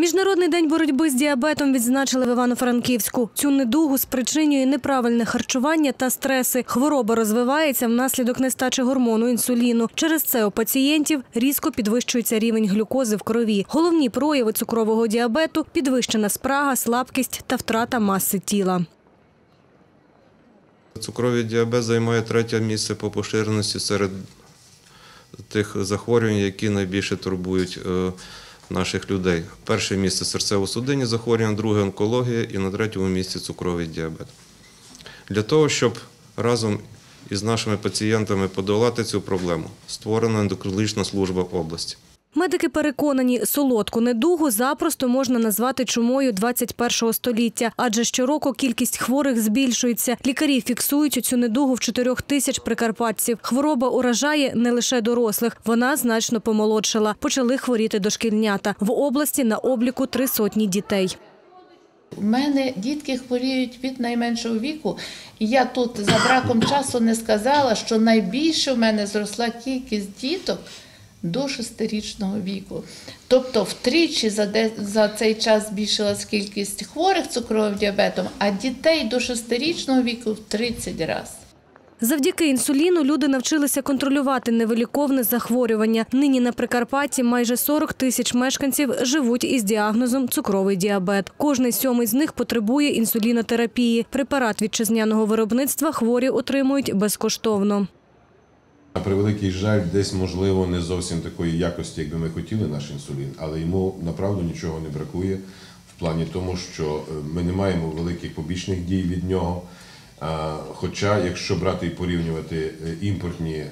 Міжнародний день боротьби з діабетом відзначили в Івано-Франківську. Цю недугу спричинює неправильне харчування та стреси. Хвороба розвивається внаслідок нестачі гормону інсуліну. Через це у пацієнтів різко підвищується рівень глюкози в крові. Головні прояви цукрового діабету – підвищена спрага, слабкість та втрата маси тіла. Цукровий діабет займає третє місце по поширеності серед тих захворювань, які найбільше турбують е, наших людей. Перше місце серцево-судинні захворювання, друге онкологія і на третьому місці цукровий діабет. Для того, щоб разом із нашими пацієнтами подолати цю проблему, створена ендокринологічна служба області. Медики переконані, солодку недугу запросто можна назвати чумою 21-го століття, адже щороку кількість хворих збільшується. Лікарі фіксують цю недугу в 4 тисяч прикарпатців. Хвороба уражає не лише дорослих, вона значно помолодшала. Почали хворіти дошкільнята. В області на обліку три сотні дітей. У мене дітки хворіють від найменшого віку, і я тут за браком часу не сказала, що найбільше в мене зросла кількість діток до шестирічного віку. Тобто втричі за, де, за цей час збільшилась кількість хворих цукровим діабетом, а дітей до шестирічного віку в 30 разів. Завдяки інсуліну люди навчилися контролювати невиліковне захворювання. Нині на Прикарпатті майже 40 тисяч мешканців живуть із діагнозом цукровий діабет. Кожний сьомий з них потребує інсулінотерапії. Препарат вітчизняного виробництва хворі отримують безкоштовно. На превеликий жаль, десь можливо не зовсім такої якості, як би ми хотіли наш інсулін, але йому направду нічого не бракує в плані тому, що е, ми не маємо великих побічних дій від нього. Хоча, якщо брати і порівнювати е, імпортні е,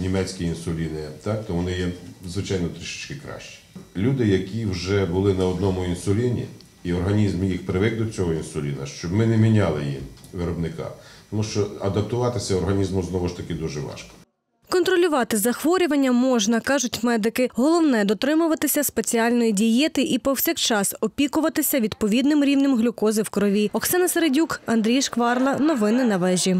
німецькі інсуліни, то вони є звичайно трішечки кращі. Люди, які вже були на одному інсуліні, і організм їх привик до цього інсуліна, щоб ми не міняли їм виробника, тому що адаптуватися організму знову ж таки дуже важко. Контролювати захворювання можна, кажуть медики. Головне дотримуватися спеціальної дієти і повсякчас опікуватися відповідним рівнем глюкози в крові. Оксана Середюк, Андрій Шкварла. Новини на вежі.